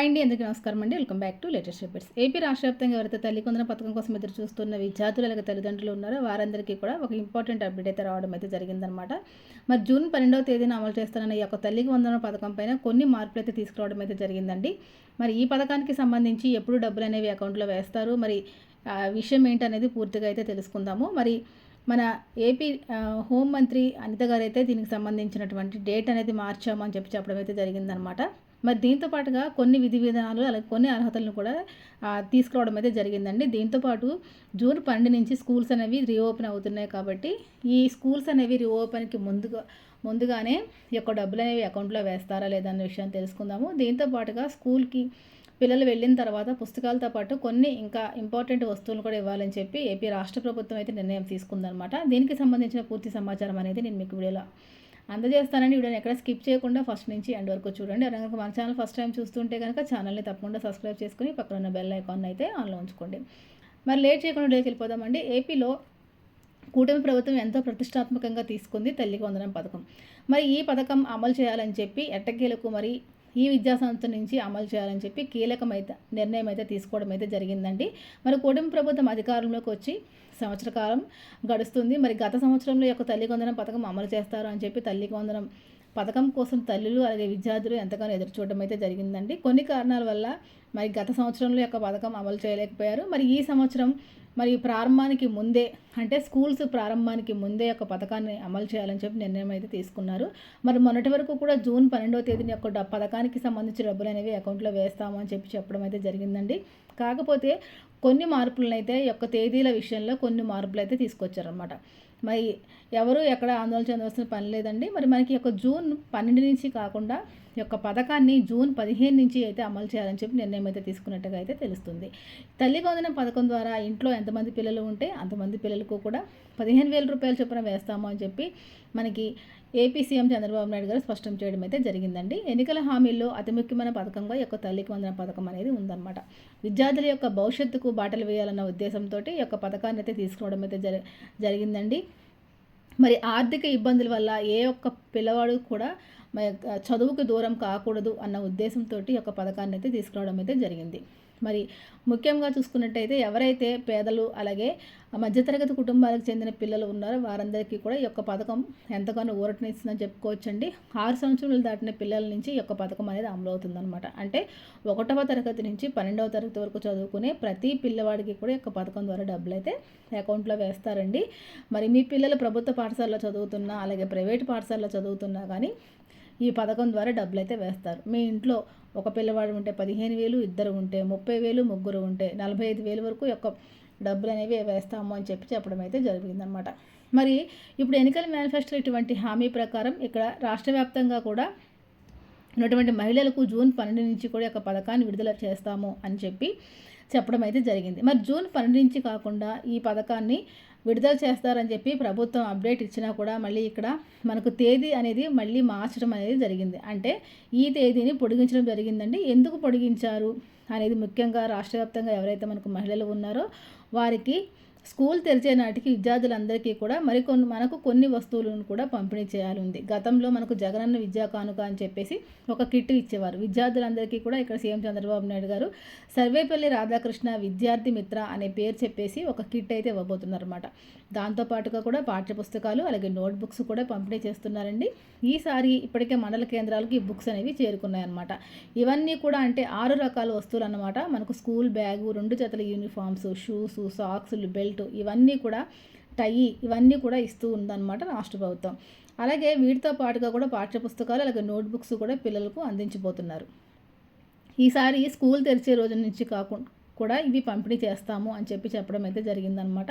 Hi అండి ఎందుకు నమస్కారం అండి. Welcome back to latest reports AP రాష్ట్ర వ్యాప్తంగా ఎవరైతే తల్లి కొందన పథకం కోసం ఎదురు చూస్తున్న విద్యార్థులు అలాగే తల్లిదండ్రులు ఉన్నారో వారందరికీ కూడా ఒక ఇంపార్టెంట్ అప్డేట్ అయితే రావడం అయితే జరిగిందనమాట మరి జూన్ పన్నెండవ తేదీన అమలు చేస్తానన్న ఈ యొక్క తల్లికి వందన పథకం పైన కొన్ని మార్పులు అయితే తీసుకురావడం అయితే జరిగిందండి. మరి ఈ పథకానికి సంబంధించి ఎప్పుడు డబ్బులు అనేవి అకౌంట్లో వేస్తారు? మరి విషయం ఏంటనేది పూర్తిగా అయితే తెలుసుకుందాము. మరి మన ఏపీ హోం మంత్రి అనిత గారు అయితే దీనికి సంబంధించినటువంటి డేట్ అనేది మార్చామని చెప్పి చెప్పడం అయితే జరిగిందనమాట మరి దీంతో పాటుగా కొన్ని విధి విధానాలు అలాగే కొన్ని అర్హతలను కూడా తీసుకురావడం అయితే జరిగిందండి. దీంతోపాటు జూన్ పన్నెండు నుంచి స్కూల్స్ అనేవి రీఓపెన్ అవుతున్నాయి కాబట్టి ఈ స్కూల్స్ అనేవి రీఓపెన్కి ముందుగా ముందుగానే ఈ యొక్క డబ్బులు అనేవి అకౌంట్లో వేస్తారా లేదా అన్న విషయాన్ని తెలుసుకుందాము. దీంతో పాటుగా స్కూల్కి పిల్లలు వెళ్ళిన తర్వాత పుస్తకాలతో పాటు కొన్ని ఇంకా ఇంపార్టెంట్ వస్తువులు కూడా ఇవ్వాలని చెప్పి ఏపీ రాష్ట్ర ప్రభుత్వం అయితే నిర్ణయం తీసుకుందనమాట దీనికి సంబంధించిన పూర్తి సమాచారం అనేది నేను మీకు వీడియోలో అందజేస్తానని వీడియోని ఎక్కడ స్కిప్ చేయకుండా ఫస్ట్ నుంచి ఎండ్ వరకు చూడండి. అలాగే మన ఛానల్ ఫస్ట్ టైం చూస్తుంటే కనుక ఛానల్ని తప్పకుండా సబ్స్క్రైబ్ చేసుకుని పక్కన ఉన్న బెల్ ఐకాన్ అయితే ఆన్లో ఉంచుకోండి. మరి లేట్ చేయకుండా డేకి వెళ్ళిపోదామండి. ఏపీలో కూటమి ప్రభుత్వం ఎంతో ప్రతిష్టాత్మకంగా తీసుకుంది తల్లికి వందనం పథకం. మరి ఈ పథకం అమలు చేయాలని చెప్పి ఎట్టకేలకు మరి ఈ విద్యా సంస్థ నుంచి అమలు చేయాలని చెప్పి కీలకమైతే నిర్ణయం అయితే తీసుకోవడం అయితే జరిగిందండి. మరి కూటమి ప్రభుత్వం అధికారంలోకి వచ్చి సంవత్సర కాలం గడుస్తుంది. మరి గత సంవత్సరంలో యొక్క తల్లి వందనం పథకం అమలు చేస్తారు అని చెప్పి తల్లి వందనం పథకం కోసం తల్లులు అలాగే విద్యార్థులు ఎంతగానో ఎదురు చూడడం అయితే జరిగిందండి. కొన్ని కారణాల వల్ల మరి గత సంవత్సరంలో యొక్క పథకం అమలు చేయలేకపోయారు. మరి ఈ సంవత్సరం మరి ప్రారంభానికి ముందే అంటే స్కూల్స్ ప్రారంభానికి ముందే ఒక పథకాన్ని అమలు చేయాలని చెప్పి నిర్ణయం అయితే తీసుకున్నారు. మరి మొన్నటి వరకు కూడా జూన్ పన్నెండవ తేదీని యొక్క పథకానికి సంబంధించిన డబ్బులు అనేవి అకౌంట్లో వేస్తామని చెప్పి చెప్పడం అయితే జరిగిందండి. కాకపోతే కొన్ని మార్పులను అయితే యొక్క తేదీల విషయంలో కొన్ని మార్పులు అయితే తీసుకొచ్చారనమాట మరి ఎవరు ఎక్కడ ఆందోళన చెందవలసిన పని లేదండి. మరి మనకి యొక్క జూన్ పన్నెండు నుంచి కాకుండా యొక్క పథకాన్ని జూన్ పదిహేను నుంచి అయితే అమలు చేయాలని చెప్పి నిర్ణయం అయితే తీసుకున్నట్టుగా అయితే తెలుస్తుంది. తల్లి వందనం పథకం ద్వారా ఇంట్లో ఎంతమంది పిల్లలు ఉంటే అంతమంది పిల్లలకు కూడా పదిహేను వేల రూపాయలు చొప్పున వేస్తాము అని చెప్పి మనకి ఏపీ సీఎం చంద్రబాబు నాయుడు గారు స్పష్టం చేయడం అయితే జరిగిందండి. ఎన్నికల హామీల్లో అతి ముఖ్యమైన పథకంగా యొక్క తల్లికి వందన పథకం అనేది ఉందన్నమాట. విద్యార్థుల యొక్క భవిష్యత్తుకు బాటలు వేయాలన్న ఉద్దేశంతో ఈ యొక్క పథకాన్ని అయితే తీసుకోవడం అయితే జరిగిందండి. మరి ఆర్థిక ఇబ్బందుల వల్ల ఏ ఒక్క పిల్లవాడు కూడా చదువుకు దూరం కాకూడదు అన్న ఉద్దేశంతో ఒక పథకాన్ని అయితే తీసుకురావడం అయితే జరిగింది. మరి ముఖ్యంగా చూసుకున్నట్టయితే ఎవరైతే పేదలు అలాగే మధ్యతరగతి కుటుంబాలకు చెందిన పిల్లలు ఉన్నారో వారందరికీ కూడా ఈ యొక్క పథకం ఎంతగానో ఊరటనిస్తుందని చెప్పుకోవచ్చండి. ఆరు సంవత్సరాలు దాటిన పిల్లల నుంచి ఈ యొక్క పథకం అనేది అమలు అవుతుందన్నమాట. అంటే ఒకటవ తరగతి నుంచి పన్నెండవ తరగతి వరకు చదువుకునే ప్రతి పిల్లవాడికి కూడా ఈ యొక్క పథకం ద్వారా డబ్బులు అయితే అకౌంట్లో వేస్తారండి. మరి మీ పిల్లలు ప్రభుత్వ పాఠశాలలో చదువుతున్నా అలాగే ప్రైవేట్ పాఠశాలలో చదువుతున్నా కానీ ఈ పథకం ద్వారా డబ్బులు అయితే వేస్తారు. మీ ఇంట్లో ఒక పిల్లవాడు ఉంటే పదిహేను వేలు ఇద్దరు ఉంటే ముప్పై వేలు ముగ్గురు ఉంటే నలభై ఐదు వేలు వరకు యొక్క డబ్బులు అనేవి వేస్తాము అని చెప్పి చెప్పడం అయితే జరిగిందనమాట మరి ఇప్పుడు ఎన్నికల మేనిఫెస్టో ఇటువంటి హామీ ప్రకారం ఇక్కడ రాష్ట్ర వ్యాప్తంగా కూడా ఉన్నటువంటి మహిళలకు జూన్ పన్నెండు నుంచి కూడా ఒక పథకాన్ని విడుదల చేస్తాము అని చెప్పి చెప్పడం అయితే జరిగింది. మరి జూన్ పన్నెండు నుంచి కాకుండా ఈ పథకాన్ని విడుదల చేస్తారని చెప్పి ప్రభుత్వం అప్డేట్ ఇచ్చినా కూడా మళ్ళీ ఇక్కడ మనకు తేదీ అనేది మళ్ళీ మార్చడం అనేది జరిగింది. అంటే ఈ తేదీని పొడిగించడం జరిగిందండి. ఎందుకు పొడిగించారు అనేది ముఖ్యంగా రాష్ట్ర వ్యాప్తంగా ఎవరైతే మనకు మహిళలు ఉన్నారో వారికి స్కూల్ తెరిచే నాటికి విద్యార్థులందరికీ కూడా మరికొన్ని మనకు కొన్ని వస్తువులను కూడా పంపిణీ చేయాలి ఉంది గతంలో మనకు జగనన్న విద్యా కానుక అని చెప్పేసి ఒక కిట్ ఇచ్చేవారు. విద్యార్థులందరికీ కూడా ఇక్కడ సీఎం చంద్రబాబు నాయుడు గారు సర్వేపల్లి రాధాకృష్ణ విద్యార్థి మిత్ర అనే పేరు చెప్పేసి ఒక కిట్ అయితే ఇవ్వబోతున్నారు అనమాట దాంతోపాటుగా కూడా పాఠ్యపుస్తకాలు అలాగే నోట్ బుక్స్ కూడా పంపిణీ చేస్తున్నారండి. ఈసారి ఇప్పటికే మండల కేంద్రాలకి బుక్స్ అనేవి చేరుకున్నాయన్నమాట. ఇవన్నీ కూడా అంటే ఆరు రకాల వస్తువులు అన్నమాట మనకు స్కూల్ బ్యాగు రెండు జతల యూనిఫామ్స్ షూస్ సాక్స్లు బెల్ట్ బెల్ట్ ఇవన్నీ కూడా టై ఇవన్నీ కూడా ఇస్తూ ఉందన్నమాట రాష్ట్ర ప్రభుత్వం. అలాగే వీటితో పాటుగా కూడా పాఠ్యపుస్తకాలు అలాగే నోట్బుక్స్ కూడా పిల్లలకు అందించబోతున్నారు. ఈసారి స్కూల్ తెరిచే రోజు నుంచి కాకుండా కూడా ఇవి పంపిణీ చేస్తాము అని చెప్పి చెప్పడం అయితే జరిగిందనమాట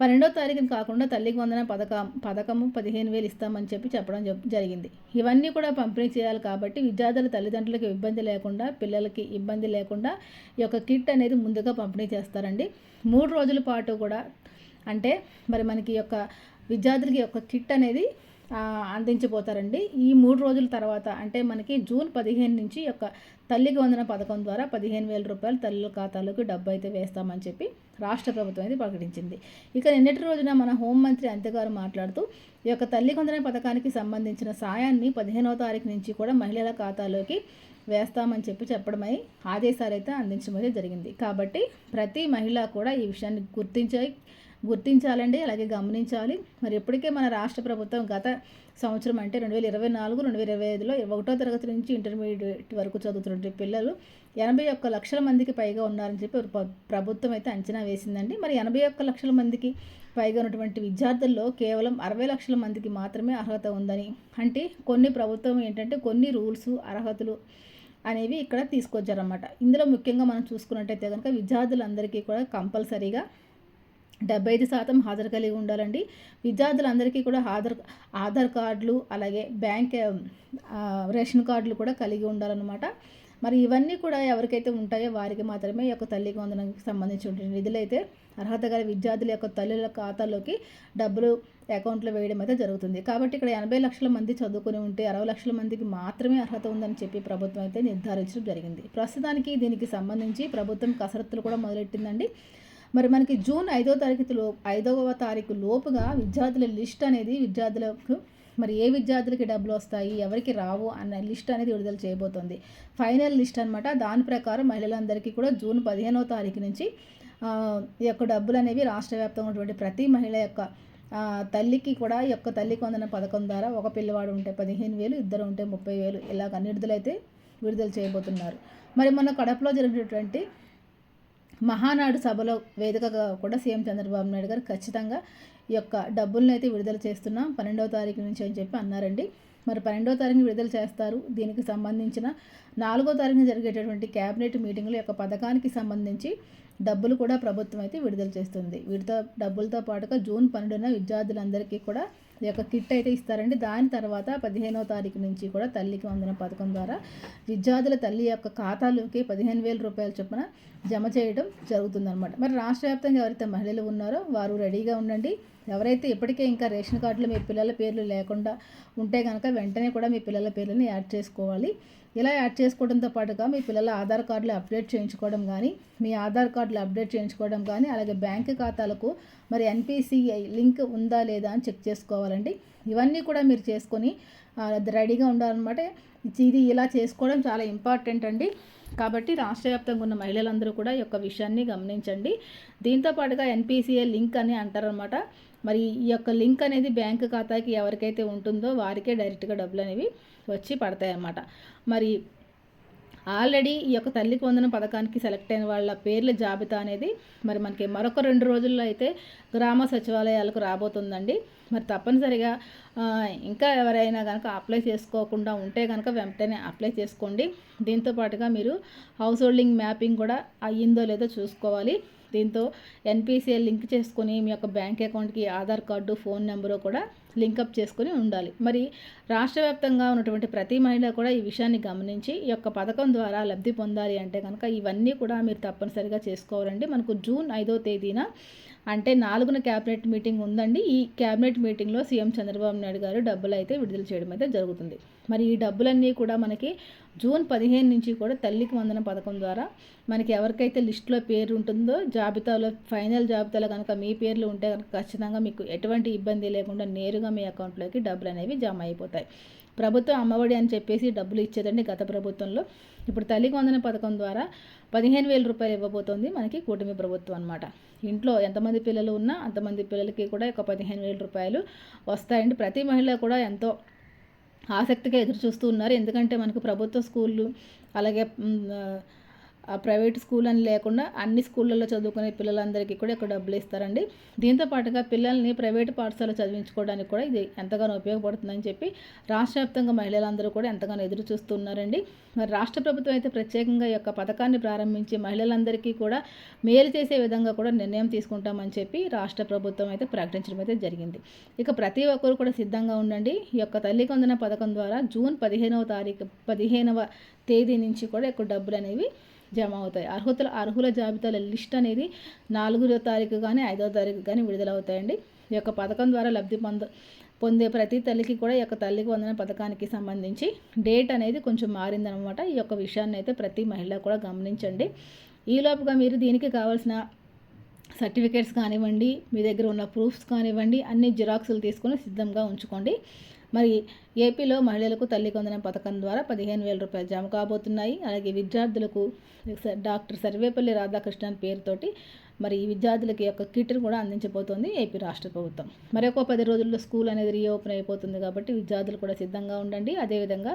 పన్నెండో తారీఖున కాకుండా తల్లికి వందన పథకం పథకము పదిహేను వేలు ఇస్తామని చెప్పి చెప్పడం జరిగింది. ఇవన్నీ కూడా పంపిణీ చేయాలి కాబట్టి విద్యార్థుల తల్లిదండ్రులకు ఇబ్బంది లేకుండా పిల్లలకి ఇబ్బంది లేకుండా ఈ యొక్క కిట్ అనేది ముందుగా పంపిణీ చేస్తారండి. మూడు రోజుల పాటు కూడా అంటే మరి మనకి యొక్క విద్యార్థులకి యొక్క కిట్ అనేది అందించబోతారండి. ఈ మూడు రోజుల తర్వాత అంటే మనకి జూన్ పదిహేను నుంచి యొక్క తల్లికి వందన పథకం ద్వారా పదిహేను వేల రూపాయలు తల్లుల ఖాతాలోకి డబ్బు అయితే వేస్తామని చెప్పి రాష్ట్ర ప్రభుత్వం అయితే ప్రకటించింది. ఇక నిన్నటి రోజున మన హోంమంత్రి అంత్యగారు మాట్లాడుతూ ఈ యొక్క తల్లి వందన పథకానికి సంబంధించిన సాయాన్ని పదిహేనవ తారీఖు నుంచి కూడా మహిళల ఖాతాలోకి వేస్తామని చెప్పి చెప్పడమై ఆదేశాలు అయితే అందించడం అయితే జరిగింది. కాబట్టి ప్రతి మహిళ కూడా ఈ విషయాన్ని గుర్తించాయి గుర్తించాలండి అలాగే గమనించాలి. మరి ఇప్పటికే మన రాష్ట్ర ప్రభుత్వం గత సంవత్సరం అంటే రెండు వేల ఇరవై నాలుగు రెండు వేల ఇరవై ఐదులో ఒకటో తరగతి నుంచి ఇంటర్మీడియట్ వరకు చదువుతున్న పిల్లలు ఎనభై ఒక్క లక్షల మందికి పైగా ఉన్నారని చెప్పి ప్రభుత్వం అయితే అంచనా వేసిందండి. మరి ఎనభై ఒక్క లక్షల మందికి పైగా ఉన్నటువంటి విద్యార్థుల్లో కేవలం అరవై లక్షల మందికి మాత్రమే అర్హత ఉందని. అంటే కొన్ని ప్రభుత్వం ఏంటంటే కొన్ని రూల్స్ అర్హతలు అనేవి ఇక్కడ తీసుకొచ్చారన్నమాట. ఇందులో ముఖ్యంగా మనం చూసుకున్నట్టయితే కనుక విద్యార్థులందరికీ కూడా కంపల్సరీగా డెబ్బై ఐదు శాతం హాజరు కలిగి ఉండాలండి. విద్యార్థులందరికీ కూడా ఆధార్ ఆధార్ కార్డులు అలాగే బ్యాంక్ రేషన్ కార్డులు కూడా కలిగి ఉండాలన్నమాట. మరి ఇవన్నీ కూడా ఎవరికైతే ఉంటాయో వారికి మాత్రమే యొక్క తల్లికి వందనకి సంబంధించిన నిధులైతే అర్హత గల విద్యార్థుల యొక్క తల్లుల ఖాతాలోకి డబ్బులు అకౌంట్లో వేయడం అయితే జరుగుతుంది. కాబట్టి ఇక్కడ ఎనభై లక్షల మంది చదువుకుని ఉంటే అరవై లక్షల మందికి మాత్రమే అర్హత ఉందని చెప్పి ప్రభుత్వం అయితే నిర్ధారించడం జరిగింది. ప్రస్తుతానికి దీనికి సంబంధించి ప్రభుత్వం కసరత్తులు కూడా మొదలెట్టిందండి. మరి మనకి జూన్ ఐదో తారీఖు ఐదవ తారీఖు లోపుగా విద్యార్థుల లిస్ట్ అనేది విద్యార్థులకు మరి ఏ విద్యార్థులకి డబ్బులు వస్తాయి ఎవరికి రావు అన్న లిస్ట్ అనేది విడుదల చేయబోతోంది. ఫైనల్ లిస్ట్ అనమాట దాని ప్రకారం మహిళలందరికీ కూడా జూన్ పదిహేనవ తారీఖు నుంచి ఈ యొక్క డబ్బులు అనేవి రాష్ట్ర వ్యాప్తంగా ఉన్నటువంటి ప్రతి మహిళ యొక్క తల్లికి కూడా ఈ యొక్క తల్లి కొందన పథకం ద్వారా ఒక పిల్లవాడు ఉంటే పదిహేను వేలు ఇద్దరు ఉంటే ముప్పై వేలు ఇలాగ విడుదలైతే విడుదల చేయబోతున్నారు. మరి మన కడపలో జరిగినటువంటి మహానాడు సభలో వేదికగా కూడా సీఎం చంద్రబాబు నాయుడు గారు ఖచ్చితంగా ఈ యొక్క డబ్బులను అయితే విడుదల చేస్తున్నాం. పన్నెండవ తారీఖు నుంచి అని చెప్పి అన్నారండి. మరి పన్నెండవ తారీఖు విడుదల చేస్తారు. దీనికి సంబంధించిన నాలుగో తారీఖున జరిగేటటువంటి క్యాబినెట్ మీటింగ్ల యొక్క పథకానికి సంబంధించి డబ్బులు కూడా ప్రభుత్వం అయితే విడుదల చేస్తుంది. వీటితో డబ్బులతో పాటుగా జూన్ పన్నెండున విద్యార్థులందరికీ కూడా ఈ యొక్క కిట్ అయితే ఇస్తారండి. దాని తర్వాత పదిహేనవ తారీఖు నుంచి కూడా తల్లికి వందన పథకం ద్వారా విద్యార్థుల తల్లి యొక్క ఖాతాలోకి పదిహేను వేల రూపాయల చొప్పున జమ చేయడం జరుగుతుందన్నమాట. మరి రాష్ట్ర వ్యాప్తంగా ఎవరైతే మహిళలు ఉన్నారో వారు రెడీగా ఉండండి. ఎవరైతే ఇప్పటికే ఇంకా రేషన్ కార్డులో మీ పిల్లల పేర్లు లేకుండా ఉంటే కనుక వెంటనే కూడా మీ పిల్లల పేర్లని యాడ్ చేసుకోవాలి. ఇలా యాడ్ చేసుకోవడంతో పాటుగా మీ పిల్లల ఆధార్ కార్డులు అప్డేట్ చేయించుకోవడం కానీ మీ ఆధార్ కార్డులు అప్డేట్ చేయించుకోవడం కానీ అలాగే బ్యాంక్ ఖాతాలకు మరి ఎన్పిసిఐ లింక్ ఉందా లేదా అని చెక్ చేసుకోవాలండి. ఇవన్నీ కూడా మీరు చేసుకొని రెడీగా ఉండాలన్నమాట. ఇది ఇలా చేసుకోవడం చాలా ఇంపార్టెంట్ అండి. కాబట్టి రాష్ట్ర వ్యాప్తంగా ఉన్న మహిళలందరూ కూడా ఈ యొక్క విషయాన్ని గమనించండి. దీంతో పాటుగా లింక్ అని అంటారనమాట మరి ఈ యొక్క లింక్ అనేది బ్యాంక్ ఖాతాకి ఎవరికైతే ఉంటుందో వారికే డైరెక్ట్గా డబ్బులు అనేవి వచ్చి పడతాయి అన్నమాట మరి ఆల్రెడీ ఈ యొక్క తల్లికి వందన పథకానికి సెలెక్ట్ అయిన వాళ్ళ పేర్ల జాబితా అనేది మరి మనకి మరొక రెండు రోజుల్లో అయితే గ్రామ సచివాలయాలకు రాబోతుందండి. మరి తప్పనిసరిగా ఇంకా ఎవరైనా కనుక అప్లై చేసుకోకుండా ఉంటే కనుక వెంటనే అప్లై చేసుకోండి. దీంతో పాటుగా మీరు హౌస్ హోల్డింగ్ మ్యాపింగ్ కూడా అయ్యిందో లేదో చూసుకోవాలి. దీంతో ఎన్పిసిఎల్ లింక్ చేసుకుని మీ యొక్క బ్యాంక్ అకౌంట్కి ఆధార్ కార్డు ఫోన్ నెంబరు కూడా లింకప్ చేసుకుని ఉండాలి. మరి రాష్ట్ర వ్యాప్తంగా ఉన్నటువంటి ప్రతి మహిళ కూడా ఈ విషయాన్ని గమనించి ఈ యొక్క పథకం ద్వారా లబ్ధి పొందాలి అంటే కనుక ఇవన్నీ కూడా మీరు తప్పనిసరిగా చేసుకోవాలండి. మనకు జూన్ ఐదో తేదీన అంటే నాలుగున క్యాబినెట్ మీటింగ్ ఉందండి. ఈ క్యాబినెట్ మీటింగ్లో సీఎం చంద్రబాబు నాయుడు గారు డబ్బులు అయితే విడుదల చేయడం అయితే జరుగుతుంది. మరి ఈ డబ్బులన్నీ కూడా మనకి జూన్ పదిహేను నుంచి కూడా తల్లికి వందన పథకం ద్వారా మనకి ఎవరికైతే లిస్టులో పేరు ఉంటుందో జాబితాలో ఫైనల్ జాబితాలో కనుక మీ పేర్లు ఉంటే కనుక ఖచ్చితంగా మీకు ఎటువంటి ఇబ్బంది లేకుండా నేరుగా మీ అకౌంట్లోకి డబ్బులు అనేవి జమ అయిపోతాయి. ప్రభుత్వం అమ్మఒడి అని చెప్పేసి డబ్బులు ఇచ్చేదండి గత ప్రభుత్వంలో. ఇప్పుడు తల్లికి వందన పథకం ద్వారా పదిహేను వేల రూపాయలు ఇవ్వబోతోంది మనకి కూటమి ప్రభుత్వం అనమాట ఇంట్లో ఎంతమంది పిల్లలు ఉన్నా అంతమంది పిల్లలకి కూడా ఒక పదిహేను వేల రూపాయలు వస్తాయండి. ప్రతి మహిళ కూడా ఎంతో ఆసక్తిగా ఎదురు చూస్తూ ఉన్నారు. ఎందుకంటే మనకు ప్రభుత్వ స్కూళ్ళు అలాగే ప్రైవేట్ స్కూల్ అని లేకుండా అన్ని స్కూళ్ళల్లో చదువుకునే పిల్లలందరికీ కూడా ఇక్కడ డబ్బులు ఇస్తారండి. దీంతో పాటుగా పిల్లల్ని ప్రైవేట్ పాఠశాల చదివించుకోవడానికి కూడా ఇది ఎంతగానో ఉపయోగపడుతుందని చెప్పి రాష్ట్ర వ్యాప్తంగా మహిళలందరూ కూడా ఎంతగానో ఎదురు చూస్తున్నారండి. మరి రాష్ట్ర ప్రభుత్వం అయితే ప్రత్యేకంగా ఈ యొక్క పథకాన్ని ప్రారంభించి మహిళలందరికీ కూడా మేలు చేసే విధంగా కూడా నిర్ణయం తీసుకుంటామని చెప్పి రాష్ట్ర ప్రభుత్వం అయితే ప్రకటించడం అయితే జరిగింది. ఇక ప్రతి ఒక్కరు కూడా సిద్ధంగా ఉండండి. ఈ యొక్క తల్లి కొందన పథకం ద్వారా జూన్ పదిహేనవ తారీఖు పదిహేనవ తేదీ నుంచి కూడా ఎక్కువ డబ్బులు అనేవి జమ అవుతాయి అర్హతల అర్హుల జాబితాల లిస్ట్ అనేది నాలుగో తారీఖు కానీ ఐదో తారీఖు కానీ విడుదలవుతాయండి. ఈ యొక్క పథకం ద్వారా లబ్ధి పొంద పొందే ప్రతి తల్లికి కూడా ఈ యొక్క తల్లికి వందన పథకానికి సంబంధించి డేట్ అనేది కొంచెం మారిందనమాట. ఈ యొక్క విషయాన్ని అయితే ప్రతి మహిళ కూడా గమనించండి. ఈలోపుగా మీరు దీనికి కావాల్సిన సర్టిఫికేట్స్ కానివ్వండి మీ దగ్గర ఉన్న ప్రూఫ్స్ కానివ్వండి అన్ని జిరాక్సులు తీసుకొని సిద్ధంగా ఉంచుకోండి. మరి ఏపీలో మహిళలకు తల్లి కొందన పథకం ద్వారా పదిహేను వేల రూపాయలు జమ కాబోతున్నాయి. అలాగే విద్యార్థులకు డాక్టర్ సర్వేపల్లి రాధాకృష్ణన్ పేరుతోటి మరి ఈ విద్యార్థులకి యొక్క కిట్ను కూడా అందించబోతోంది ఏపీ రాష్ట్ర ప్రభుత్వం. మరొక పది రోజుల్లో స్కూల్ అనేది రీఓపెన్ అయిపోతుంది కాబట్టి విద్యార్థులు కూడా సిద్ధంగా ఉండండి. అదేవిధంగా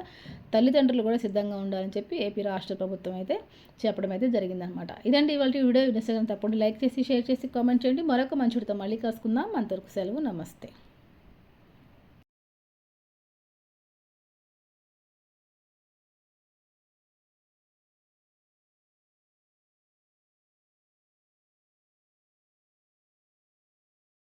తల్లిదండ్రులు కూడా సిద్ధంగా ఉండాలని చెప్పి ఏపీ రాష్ట్ర ప్రభుత్వం అయితే చెప్పడం అయితే జరిగిందనమాట. ఇదండి ఇవాళ వీడియో. ఇన్స్టాగ్రామ్ తప్పకుండా లైక్ చేసి షేర్ చేసి కామెంట్ చేయండి. మరొక మంచుడితో మళ్ళీ కలుసుకుందాం. అంతవరకు సెలవు. నమస్తే.